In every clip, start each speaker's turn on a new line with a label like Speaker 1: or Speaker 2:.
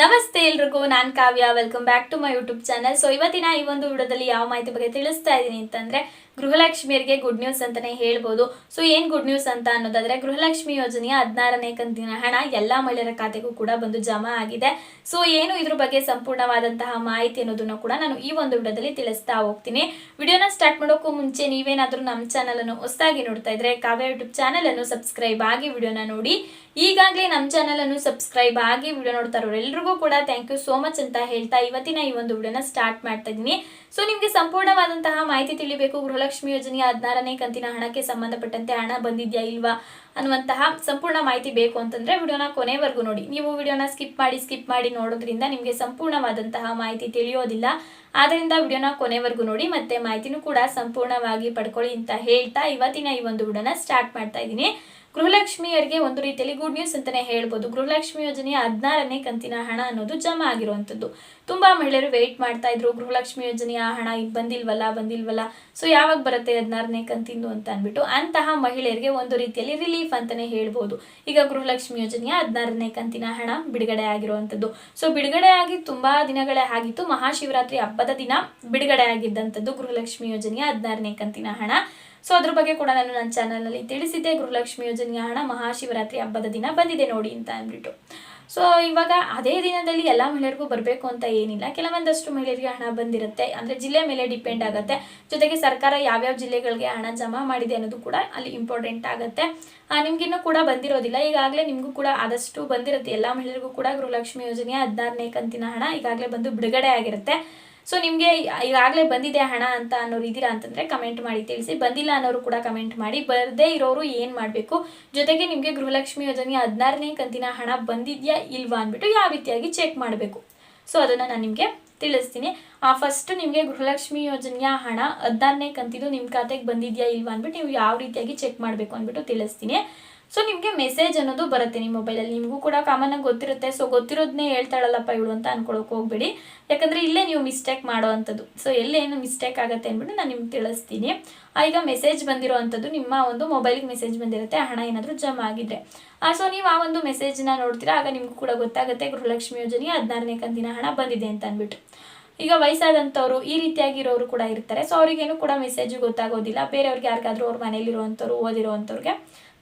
Speaker 1: ನಮಸ್ತೆ ಎಲ್ರಿಗೂ, ನಾನು Kavya. Welcome back to my YouTube channel so ಇವತ್ತಿನ ಈ ಒಂದು ವಿಡಿಯೋದಲ್ಲಿ ಯಾವ ಮಾಹಿತಿ ಬಗ್ಗೆ ತಿಳಿಸ್ತಾ ಇದ್ದೀನಿ ಅಂತಂದ್ರೆ ಗೃಹಲಕ್ಷ್ಮಿಯರಿಗೆ ಗುಡ್ ನ್ಯೂಸ್ ಅಂತಾನೆ ಹೇಳ್ಬೋದು. ಸೊ ಏನು ಗುಡ್ ನ್ಯೂಸ್ ಅಂತ ಅನ್ನೋದಾದ್ರೆ, ಗೃಹಲಕ್ಷ್ಮಿ ಯೋಜನೆಯ ಹದಿನಾರನೇ ಕಂತಿನ ಹಣ ಎಲ್ಲ ಮಹಿಳೆಯರ ಖಾತೆಗೂ ಕೂಡ ಬಂದು ಜಮಾ ಆಗಿದೆ. ಸೊ ಏನು ಇದ್ರ ಬಗ್ಗೆ ಸಂಪೂರ್ಣವಾದಂತಹ ಮಾಹಿತಿ ಅನ್ನೋದನ್ನು ಕೂಡ ನಾನು ಈ ಒಂದು ವಿಡಿಯೋದಲ್ಲಿ ತಿಳಿಸ್ತಾ ಹೋಗ್ತೀನಿ. ವಿಡಿಯೋನ ಸ್ಟಾರ್ಟ್ ಮಾಡೋಕ್ಕೂ ಮುಂಚೆ ನೀವೇನಾದರೂ ನಮ್ಮ ಚಾನಲ್ ಅನ್ನು ಹೊಸದಾಗಿ ನೋಡ್ತಾ ಇದ್ರೆ, ಕಾವ್ಯ ಯೂಟ್ಯೂಬ್ ಚಾನಲ್ ಅನ್ನು ಸಬ್ಸ್ಕ್ರೈಬ್ ಆಗಿ ವಿಡಿಯೋನ ನೋಡಿ. ಈಗಾಗಲೇ ನಮ್ಮ ಚಾನಲ್ ಅನ್ನು ಸಬ್ಸ್ಕ್ರೈಬ್ ಆಗಿ ವಿಡಿಯೋ ನೋಡ್ತಾ ಇರೋರು ಎಲ್ರಿಗೂ ಕೂಡ ಥ್ಯಾಂಕ್ ಯು ಸೋ ಮಚ್ ಅಂತ ಹೇಳ್ತಾ ಇವತ್ತಿನ ಈ ಒಂದು ವಿಡಿಯೋನ ಸ್ಟಾರ್ಟ್ ಮಾಡ್ತಾ ಇದ್ದೀನಿ. ಸೊ ನಿಮಗೆ ಸಂಪೂರ್ಣವಾದಂತಹ ಮಾಹಿತಿ ತಿಳಿಬೇಕು ಗೃಹಲಕ್ಷ್ಮಿ ಯೋಜನೆಯ ಹದಿನಾರನೇ ಕಂತಿನ ಹಣಕ್ಕೆ ಸಂಬಂಧಪಟ್ಟಂತೆ ಹಣ ಬಂದಿದ್ಯಾ ಇಲ್ವಾ ಅನ್ನುವಂತಹ ಸಂಪೂರ್ಣ ಮಾಹಿತಿ ಬೇಕು ಅಂತಂದ್ರೆ ವಿಡಿಯೋನ ಕೊನೆವರೆಗೂ ನೋಡಿ. ನೀವು ವಿಡಿಯೋನ ಸ್ಕಿಪ್ ಮಾಡಿ ಸ್ಕಿಪ್ ಮಾಡಿ ನೋಡೋದ್ರಿಂದ ನಿಮಗೆ ಸಂಪೂರ್ಣವಾದಂತಹ ಮಾಹಿತಿ ತಿಳಿಯೋದಿಲ್ಲ. ಆದ್ದರಿಂದ ವಿಡಿಯೋನ ಕೊನೆವರೆಗೂ ನೋಡಿ, ಮತ್ತೆ ಮಾಹಿತಿನೂ ಕೂಡ ಸಂಪೂರ್ಣವಾಗಿ ಪಡ್ಕೊಳ್ಳಿ ಅಂತ ಹೇಳ್ತಾ ಇವತ್ತಿನ ಈ ಒಂದು ವಿಡಿಯೋನ ಸ್ಟಾರ್ಟ್ ಮಾಡ್ತಾ ಇದ್ದೀನಿ. ಗೃಹಲಕ್ಷ್ಮಿಯರಿಗೆ ಒಂದು ರೀತಿಯಲ್ಲಿ ಗುಡ್ ನ್ಯೂಸ್ ಅಂತಾನೆ ಹೇಳ್ಬೋದು. ಗೃಹಲಕ್ಷ್ಮಿ ಯೋಜನೆಯ ಹದಿನಾರನೇ ಕಂತಿನ ಹಣ ಅನ್ನೋದು ಜಮಾ ಆಗಿರುವಂಥದ್ದು. ತುಂಬಾ ಮಹಿಳೆಯರು ವೆಯ್ಟ್ ಮಾಡ್ತಾ ಇದ್ರು. ಗೃಹಲಕ್ಷ್ಮಿ ಯೋಜನೆಯ ಹಣ ಈಗ ಬಂದಿಲ್ವಲ್ಲ ಬಂದಿಲ್ವಲ್ಲ. ಸೊ ಯಾವಾಗ ಬರುತ್ತೆ ಹದಿನಾರನೇ ಕಂತಿಂದು ಅಂತ ಅಂದ್ಬಿಟ್ಟು ಅಂತಹ ಮಹಿಳೆಯರಿಗೆ ಒಂದು ರೀತಿಯಲ್ಲಿ ರಿಲೀಫ್ ಅಂತಾನೆ ಹೇಳ್ಬೋದು. ಈಗ ಗೃಹಲಕ್ಷ್ಮಿ ಯೋಜನೆಯ ಹದಿನಾರನೇ ಕಂತಿನ ಹಣ ಬಿಡುಗಡೆ ಆಗಿರುವಂಥದ್ದು ಸೊ ಬಿಡುಗಡೆ ಆಗಿ ತುಂಬಾ ದಿನಗಳೇ ಆಗಿತ್ತು. ಮಹಾಶಿವರಾತ್ರಿ ಹಬ್ಬದ ದಿನ ಬಿಡುಗಡೆ ಆಗಿದ್ದಂಥದ್ದು ಗೃಹಲಕ್ಷ್ಮಿ ಯೋಜನೆಯ ಹದಿನಾರನೇ ಕಂತಿನ ಹಣ. ಸೊ ಅದ್ರ ಬಗ್ಗೆ ಕೂಡ ನಾನು ನನ್ನ ಚಾನಲ್ನಲ್ಲಿ ತಿಳಿಸಿದ್ದೆ. ಗೃಹಲಕ್ಷ್ಮಿ ಯೋಜನೆಯ ಹಣ ಮಹಾಶಿವರಾತ್ರಿ ಹಬ್ಬದ ದಿನ ಬಂದಿದೆ ನೋಡಿ ಅಂತ ಅಂದ್ಬಿಟ್ಟು. ಸೊ ಇವಾಗ ಅದೇ ದಿನದಲ್ಲಿ ಎಲ್ಲ ಮಹಿಳೆಯರಿಗೂ ಬರಬೇಕು ಅಂತ ಏನಿಲ್ಲ. ಕೆಲವೊಂದಷ್ಟು ಮಹಿಳೆಯರಿಗೆ ಹಣ ಬಂದಿರುತ್ತೆ. ಅಂದರೆ ಜಿಲ್ಲೆ ಮೇಲೆ ಡಿಪೆಂಡ್ ಆಗುತ್ತೆ. ಜೊತೆಗೆ ಸರ್ಕಾರ ಯಾವ್ಯಾವ ಜಿಲ್ಲೆಗಳಿಗೆ ಹಣ ಜಮಾ ಮಾಡಿದೆ ಅನ್ನೋದು ಕೂಡ ಅಲ್ಲಿ ಇಂಪಾರ್ಟೆಂಟ್ ಆಗುತ್ತೆ. ನಿಮ್ಗಿನ್ನೂ ಕೂಡ ಬಂದಿರೋದಿಲ್ಲ. ಈಗಾಗಲೇ ನಿಮಗೂ ಕೂಡ ಆದಷ್ಟು ಬಂದಿರುತ್ತೆ. ಎಲ್ಲ ಮಹಿಳೆಯರಿಗೂ ಕೂಡ ಗೃಹಲಕ್ಷ್ಮಿ ಯೋಜನೆಯ ಹದಿನಾರನೇ ಕಂತಿನ ಹಣ ಈಗಾಗಲೇ ಬಂದು ಬಿಡುಗಡೆ ಆಗಿರುತ್ತೆ. ಸೊ ನಿಮಗೆ ಈಗಾಗಲೇ ಬಂದಿದೆ ಹಣ ಅಂತ ಅನ್ನೋರು ಇದ್ದೀರಾ ಅಂತಂದರೆ ಕಮೆಂಟ್ ಮಾಡಿ ತಿಳಿಸಿ. ಬಂದಿಲ್ಲ ಅನ್ನೋರು ಕೂಡ ಕಮೆಂಟ್ ಮಾಡಿ. ಬರದೇ ಇರೋರು ಏನು ಮಾಡಬೇಕು? ಜೊತೆಗೆ ನಿಮಗೆ ಗೃಹಲಕ್ಷ್ಮಿ ಯೋಜನೆಯ ಹದಿನಾರನೇ ಕಂತಿನ ಹಣ ಬಂದಿದೆಯಾ ಇಲ್ವಾ ಅಂದ್ಬಿಟ್ಟು ಯಾವ ರೀತಿಯಾಗಿ ಚೆಕ್ ಮಾಡಬೇಕು? ಸೊ ಅದನ್ನು ನಾನು ನಿಮಗೆ ತಿಳಿಸ್ತೀನಿ. ಫಸ್ಟ್ ನಿಮಗೆ ಗೃಹಲಕ್ಷ್ಮಿ ಯೋಜನೆಯ ಹಣ ಹದಿನಾರನೇ ಕಂತಿದು ನಿಮ್ಮ ಖಾತೆಗೆ ಬಂದಿದೆಯಾ ಇಲ್ವಾ ಅಂದ್ಬಿಟ್ಟು ನೀವು ಯಾವ ರೀತಿಯಾಗಿ ಚೆಕ್ ಮಾಡಬೇಕು ಅಂದ್ಬಿಟ್ಟು ತಿಳಿಸ್ತೀನಿ. ಸೊ ನಿಮಗೆ ಮೆಸೇಜ್ ಅನ್ನೋದು ಬರುತ್ತೆ ನಿಮ್ಮ ಮೊಬೈಲಲ್ಲಿ ನಿಮಗೂ ಕೂಡ ಕಾಮನ್ ಆಗಿ ಗೊತ್ತಿರುತ್ತೆ. ಸೊ ಗೊತ್ತಿರೋದನ್ನೇ ಹೇಳ್ತಾಳಲ್ಲಪ್ಪ ಇವಳು ಅಂತ ಅನ್ಕೊಳಕ್ ಹೋಗ್ಬೇಡಿ. ಯಾಕಂದ್ರೆ ಇಲ್ಲೇ ನೀವು ಮಿಸ್ಟೇಕ್ ಮಾಡೋ ಅಂಥದ್ದು. ಸೊ ಎಲ್ಲೇನು ಮಿಸ್ಟೇಕ್ ಆಗುತ್ತೆ ಅಂದ್ಬಿಟ್ಟು ನಾನು ನಿಮ್ಗೆ ತಿಳಿಸ್ತೀನಿ. ಈಗ ಮೆಸೇಜ್ ಬಂದಿರೋ ಅಂಥದ್ದು ನಿಮ್ಮ ಒಂದು ಮೊಬೈಲ್ಗೆ ಮೆಸೇಜ್ ಬಂದಿರುತ್ತೆ. ಹಣ ಏನಾದರೂ ಜಮಾ ಆಗಿದ್ರೆ. ಸೊ ನೀವು ಆ ಒಂದು ಮೆಸೇಜ್ನ ನೋಡ್ತೀರಾ? ಆಗ ನಿಮ್ಗೂ ಕೂಡ ಗೊತ್ತಾಗುತ್ತೆ. ಗೃಹಲಕ್ಷ್ಮಿ ಯೋಜನೆ ಹದಿನಾರನೇ ಕಂತಿನ ಹಣ ಬಂದಿದೆ ಅಂತ ಅಂದ್ಬಿಟ್ಟು ಈಗ ವಯಸ್ಸಾದಂಥವ್ರು, ಈ ರೀತಿಯಾಗಿರೋರು ಕೂಡ ಇರ್ತಾರೆ. ಸೊ ಅವರಿಗೇನು ಕೂಡ ಮೆಸೇಜ್ ಗೊತ್ತಾಗೋದಿಲ್ಲ. ಬೇರೆಯವ್ರಿಗೆ ಯಾರಿಗಾದ್ರೂ ಅವ್ರ ಮನೇಲಿರುವಂಥವ್ರು, ಓದಿರೋವಂಥವ್ರಿಗೆ.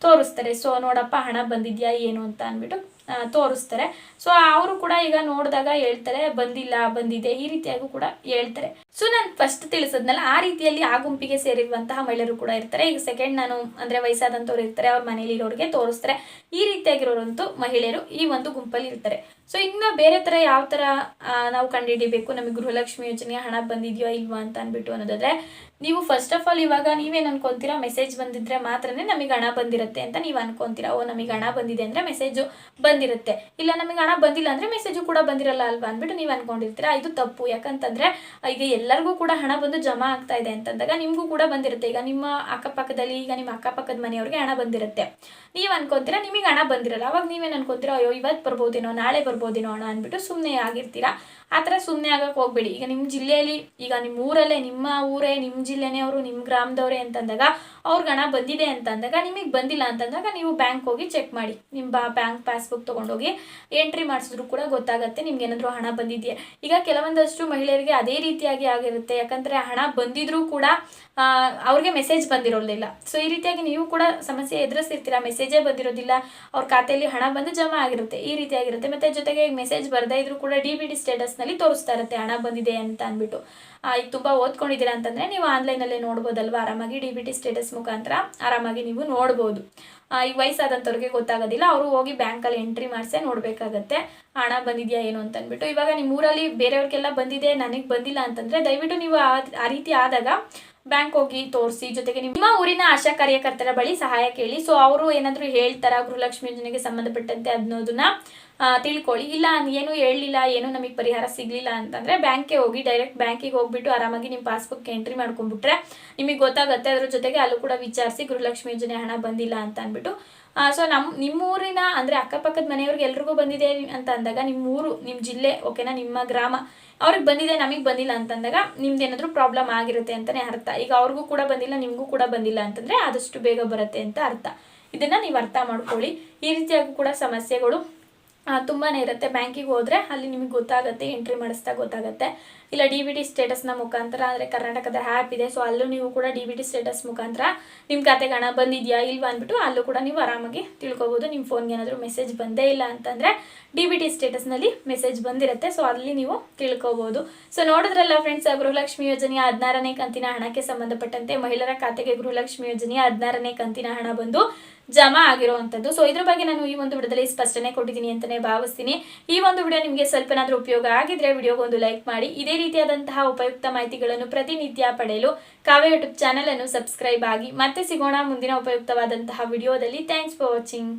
Speaker 1: ತೋರಿಸ್ತಾರೆ. ಸೊ ನೋಡಪ್ಪ ಹಣ ಬಂದಿದ್ಯಾ ಏನು ಅಂತ ಅಂದ್ಬಿಟ್ಟು ತೋರಿಸ್ತಾರೆ. ಸೊ ಅವರು ಕೂಡ ಈಗ ನೋಡಿದಾಗ ಹೇಳ್ತಾರೆ, ಬಂದಿಲ್ಲ, ಬಂದಿದೆ, ಈ ರೀತಿಯಾಗೂ ಕೂಡ ಹೇಳ್ತಾರೆ. ಸೊ ನಾನು ಫಸ್ಟ್ ತಿಳಿಸದ್ನಲ್ಲ, ಆ ರೀತಿಯಲ್ಲಿ ಆ ಗುಂಪಿಗೆ ಸೇರಿರುವಂತಹ ಮಹಿಳೆಯರು ಕೂಡ ಇರ್ತಾರೆ. ಈಗ ಸೆಕೆಂಡ್ ನಾನು, ಅಂದ್ರೆ ವಯಸ್ಸಾದಂಥವ್ರು ಇರ್ತಾರೆ, ಅವ್ರ ಮನೇಲಿ ಇರೋರಿಗೆ ತೋರಿಸ್ತಾರೆ. ಈ ರೀತಿಯಾಗಿರೋರಂತೂ ಮಹಿಳೆಯರು ಈ ಒಂದು ಗುಂಪಲ್ಲಿ ಇರ್ತಾರೆ. ಸೊ ಇನ್ನು ಬೇರೆ ಥರ ಯಾವ ಥರ ನಾವು ಕಂಡುಹಿಡಿಬೇಕು? ನಮಗೆ ಗೃಹಲಕ್ಷ್ಮಿ ಯೋಜನೆಯ ಹಣ ಬಂದಿದೆಯೋ ಇಲ್ವಾ ಅಂತ ಅಂದ್ಬಿಟ್ಟು ಅನ್ನೋದಾದ್ರೆ, ನೀವು ಫಸ್ಟ್ ಆಫ್ ಆಲ್ ಇವಾಗ ನೀವೇನು ಅನ್ಕೊಂತೀರಾ? ಮೆಸೇಜ್ ಬಂದಿದ್ರೆ ಮಾತ್ರನೇ ನಮಗೆ ಹಣ ಬಂದಿರುತ್ತೆ ಅಂತ ನೀವು ಅನ್ಕೊಂತೀರಾ? ಓ, ನಮಗೆ ಹಣ ಬಂದಿದೆ ಅಂದ್ರೆ ಮೆಸೇಜು ಬಂದಿರುತ್ತೆ. ಇಲ್ಲ, ನಮಗೆ ಹಣ ಬಂದಿಲ್ಲ ಅಂದ್ರೆ ಮೆಸೇಜು ಕೂಡ ಬಂದಿರಲ್ಲ ಅಲ್ವಾ ಅಂದ್ಬಿಟ್ಟು ನೀವು ಅನ್ಕೊಂಡಿರ್ತೀರಾ? ಇದು ತಪ್ಪು. ಯಾಕಂತಂದರೆ, ಈಗ ಎಲ್ಲರಿಗೂ ಕೂಡ ಹಣ ಬಂದು ಜಮಾ ಆಗ್ತಾ ಇದೆ ಅಂತಂದಾಗ ನಿಮಗೂ ಕೂಡ ಬಂದಿರುತ್ತೆ. ಈಗ ನಿಮ್ಮ ಅಕ್ಕಪಕ್ಕದಲ್ಲಿ, ಈಗ ನಿಮ್ಮ ಅಕ್ಕಪಕ್ಕದ ಮನೆಯವ್ರಿಗೆ ಹಣ ಬಂದಿರುತ್ತೆ. ನೀವು ಅನ್ಕೊಂತೀರಾ, ನಿಮಗೆ ಹಣ ಬಂದಿರಲ್ಲ. ಅವಾಗ ನೀವೇನು ಅನ್ಕೊಂತೀರಾ, ಅಯ್ಯೋ ಇವತ್ತು ಬರ್ಬೋದೇನೋ, ನಾಳೆ ಬರ್ಬೋದೇನೋ ಹಣ ಅಂದ್ಬಿಟ್ಟು ಸುಮ್ಮನೆ ಆಗಿರ್ತೀರಾ? ಆ ಥರ ಸುಮ್ಮನೆ ಆಗಕ್ಕೆ ಹೋಗ್ಬೇಡಿ. ಈಗ ನಿಮ್ಮ ಜಿಲ್ಲೆಯಲ್ಲಿ, ಈಗ ನಿಮ್ಮ ಊರಲ್ಲೇ, ನಿಮ್ಮ ಊರೇ ನಿಮ್ಮ ಜಿಲ್ಲೆನೇ ಅವರು ನಿಮ್ಮ ಗ್ರಾಮದವರೇ ಅಂತಂದಾಗ ಅವ್ರಿಗೆ ಹಣ ಬಂದಿದೆ ಅಂತ ಅಂದಾಗ ನಿಮಗೆ ಬಂದಿಲ್ಲ ಅಂತಂದಾಗ ನೀವು ಬ್ಯಾಂಕ್ ಹೋಗಿ ಚೆಕ್ ಮಾಡಿ. ನಿಮ್ಮ ಬ್ಯಾಂಕ್ ಪಾಸ್ಬುಕ್ ತೊಗೊಂಡೋಗಿ ಎಂಟ್ರಿ ಮಾಡಿಸಿದ್ರು ಕೂಡ ಗೊತ್ತಾಗುತ್ತೆ ನಿಮ್ಗೆ ಏನಾದರೂ ಹಣ ಬಂದಿದೆಯಾ? ಈಗ ಕೆಲವೊಂದಷ್ಟು ಮಹಿಳೆಯರಿಗೆ ಅದೇ ರೀತಿಯಾಗಿ ಆಗಿರುತ್ತೆ. ಯಾಕಂದರೆ ಹಣ ಬಂದಿದ್ರೂ ಕೂಡ ಅವ್ರಿಗೆ ಮೆಸೇಜ್ ಬಂದಿರೋದಿಲ್ಲ. ಸೊ ಈ ರೀತಿಯಾಗಿ ನೀವು ಕೂಡ ಸಮಸ್ಯೆ ಎದುರಿಸಿರ್ತೀರಾ ಮೆಸೇಜೇ ಬಂದಿರೋದಿಲ್ಲ. ಅವ್ರ ಖಾತೆಯಲ್ಲಿ ಹಣ ಬಂದು ಜಮಾ ಆಗಿರುತ್ತೆ. ಈ ರೀತಿಯಾಗಿರುತ್ತೆ. ಮತ್ತೆ ಜೊತೆಗೆ ಮೆಸೇಜ್ ಬರ್ದೇ ಇದ್ರೂ ಕೂಡ ಡಿ ಬಿ ಡಿ ಸ್ಟೇಟಸ್ನಲ್ಲಿ ತೋರಿಸ್ತಾ ಇರುತ್ತೆ, ಹಣ ಬಂದಿದೆ ಅಂತ ಅಂದ್ಬಿಟ್ಟು. ಈಗ ತುಂಬ ಓದ್ಕೊಂಡಿದ್ದೀರಾ ಅಂತಂದರೆ ನೀವು ಆನ್ಲೈನಲ್ಲೇ ನೋಡ್ಬೋದಲ್ವಾ? ಆರಾಮಾಗಿ ಡಿ ಬಿ ಟಿ ಸ್ಟೇಟಸ್ ಮುಖಾಂತರ ಆರಾಮಾಗಿ ನೀವು ನೋಡ್ಬೋದು. ಈ ವಯಸ್ಸಾದಂಥವ್ರಿಗೆ ಗೊತ್ತಾಗೋದಿಲ್ಲ. ಅವರು ಹೋಗಿ ಬ್ಯಾಂಕಲ್ಲಿ ಎಂಟ್ರಿ ಮಾಡಿಸೇ ನೋಡಬೇಕಾಗತ್ತೆ. ಹಣ ಬಂದಿದೆಯಾ ಏನು ಅಂತ ಅಂದ್ಬಿಟ್ಟು ಇವಾಗ ನಿಮ್ಮ ಊರಲ್ಲಿ ಬೇರೆಯವ್ರಿಗೆಲ್ಲ ಬಂದಿದೆ, ನನಗೆ ಬಂದಿಲ್ಲ ಅಂತಂದರೆ ದಯವಿಟ್ಟು ನೀವು ಆ ರೀತಿ ಆದಾಗ ಬ್ಯಾಂಕ್ ಹೋಗಿ ತೋರಿಸಿ, ಜೊತೆಗೆ ನಿಮ್ಮ ಊರಿನ ಆಶಾ ಕಾರ್ಯಕರ್ತರ ಬಳಿ ಸಹಾಯ ಕೇಳಿ. ಸೊ ಅವರು ಏನಾದರೂ ಹೇಳ್ತಾರ ಗೃಹಲಕ್ಷ್ಮಿ ಯೋಜನೆಗೆ ಸಂಬಂಧಪಟ್ಟಂತೆ ಅನ್ನೋದನ್ನ ತಿಳ್ಕೊಳ್ಳಿ. ಇಲ್ಲ, ಏನು ಹೇಳಲಿಲ್ಲ, ಏನು ನಮಗೆ ಪರಿಹಾರ ಸಿಗಲಿಲ್ಲ ಅಂತಂದರೆ ಬ್ಯಾಂಕ್ಗೆ ಹೋಗಿ ಡೈರೆಕ್ಟ್ ಬ್ಯಾಂಕಿಗೆ ಹೋಗ್ಬಿಟ್ಟು ಆರಾಮಾಗಿ ನಿಮ್ಮ ಪಾಸ್ಬುಕ್ ಎಂಟ್ರಿ ಮಾಡ್ಕೊಂಡ್ಬಿಟ್ರೆ ನಿಮಗೆ ಗೊತ್ತಾಗುತ್ತೆ. ಅದ್ರ ಜೊತೆಗೆ ಅಲ್ಲೂ ಕೂಡ ವಿಚಾರಿಸಿ ಗೃಹಲಕ್ಷ್ಮಿ ಯೋಜನೆ ಹಣ ಬಂದಿಲ್ಲ ಅಂತ ಅಂದ್ಬಿಟ್ಟು ಸೊ ನಮ್ಮ ನಿಮ್ಮೂರಿನ ಅಂದರೆ ಅಕ್ಕಪಕ್ಕದ ಮನೆಯವ್ರಿಗೆ ಎಲ್ರಿಗೂ ಬಂದಿದೆ ಅಂತ ಅಂದಾಗ ನಿಮ್ಮ ಊರು ನಿಮ್ಮ ಜಿಲ್ಲೆ ಓಕೆನಾ ನಿಮ್ಮ ಗ್ರಾಮ, ಅವ್ರಿಗೆ ಬಂದಿದೆ, ನಮಗೆ ಬಂದಿಲ್ಲ ಅಂತಂದಾಗ ನಿಮ್ದು ಏನಾದರೂ ಪ್ರಾಬ್ಲಮ್ ಆಗಿರುತ್ತೆ ಅಂತಲೇ ಅರ್ಥ. ಈಗ ಅವ್ರಿಗೂ ಕೂಡ ಬಂದಿಲ್ಲ, ನಿಮಗೂ ಕೂಡ ಬಂದಿಲ್ಲ ಅಂತಂದರೆ ಆದಷ್ಟು ಬೇಗ ಬರುತ್ತೆ ಅಂತ ಅರ್ಥ. ಇದನ್ನು ನೀವು ಅರ್ಥ ಮಾಡ್ಕೊಳ್ಳಿ. ಈ ರೀತಿಯಾಗೂ ಕೂಡ ಸಮಸ್ಯೆಗಳು ತುಂಬಾ ಇರುತ್ತೆ. ಬ್ಯಾಂಕಿಗೆ ಹೋದರೆ ಅಲ್ಲಿ ನಿಮಗೆ ಗೊತ್ತಾಗುತ್ತೆ ಎಂಟ್ರಿ ಮಾಡಿಸ್ತಾ ಗೊತ್ತಾಗುತ್ತೆ. ಇಲ್ಲ ಡಿ ಬಿ ಟಿ ಸ್ಟೇಟಸ್ನ ಮುಖಾಂತರ, ಅಂದರೆ ಕರ್ನಾಟಕದ ಆ್ಯಪ್ ಇದೆ ಸೊ ಅಲ್ಲೂ ನೀವು ಕೂಡ ಡಿ ಬಿ ಡಿ ಸ್ಟೇಟಸ್ ಮುಖಾಂತರ ನಿಮ್ಮ ಖಾತೆಗೆ ಹಣ ಬಂದಿದೆಯಾ ಇಲ್ವಾ ಅಂದ್ಬಿಟ್ಟು ಅಲ್ಲೂ ಕೂಡ ನೀವು ಆರಾಮಾಗಿ ತಿಳ್ಕೊಬೋದು. ನಿಮ್ಮ ಫೋನ್ಗೆ ಏನಾದರೂ ಮೆಸೇಜ್ ಬಂದೇ ಇಲ್ಲ ಅಂತಂದರೆ ಡಿ ಬಿ ಟಿ ಸ್ಟೇಟಸ್ನಲ್ಲಿ ಮೆಸೇಜ್ ಬಂದಿರುತ್ತೆ ಸೊ ಅಲ್ಲಿ ನೀವು ತಿಳ್ಕೊಬೋದು. ಸೊ ನೋಡಿದ್ರಲ್ಲ ಫ್ರೆಂಡ್ಸ್ ಗೃಹಲಕ್ಷ್ಮಿ ಯೋಜನೆಯ ಹದಿನಾರನೇ ಕಂತಿನ ಹಣಕ್ಕೆ ಸಂಬಂಧಪಟ್ಟಂತೆ ಮಹಿಳೆಯರ ಖಾತೆಗೆ ಗೃಹಲಕ್ಷ್ಮಿ ಯೋಜನೆಯ ಹದಿನಾರನೇ ಕಂತಿನ ಹಣ ಬಂದು ಜಮಾ ಆಗಿರುವಂಥದ್ದು ಸೊ ಇದ್ರ ಬಗ್ಗೆ ನಾನು ಈ ಒಂದು ವಿಡದಲ್ಲಿ ಸ್ಪಷ್ಟನೆ ಕೊಟ್ಟಿದ್ದೀನಿ ಅಂತಲೇ ಭಾವಿಸ್ತೀನಿ. ಈ ಒಂದು ವಿಡಿಯೋ ನಿಮಗೆ ಸ್ವಲ್ಪನಾದರೂ ಉಪಯೋಗ ಆಗಿದ್ರೆ ವಿಡಿಯೋಗೆ ಒಂದು ಲೈಕ್ ಮಾಡಿ. ಇದೇ ರೀತಿಯಾದಂತಹ ಉಪಯುಕ್ತ ಮಾಹಿತಿಗಳನ್ನು ಪ್ರತಿನಿತ್ಯ ಪಡೆಯಲು ಕಾವ್ಯ ಯೂಟ್ಯೂಬ್ ಚಾನಲ್ ಅನ್ನು ಸಬ್ಸ್ಕ್ರೈಬ್ ಆಗಿ ಮತ್ತೆ ಸಿಗೋಣ ಮುಂದಿನ ಉಪಯುಕ್ತವಾದಂತಹ ವಿಡಿಯೋದಲ್ಲಿ ಥ್ಯಾಂಕ್ಸ್ ಫಾರ್ ವಾಚಿಂಗ್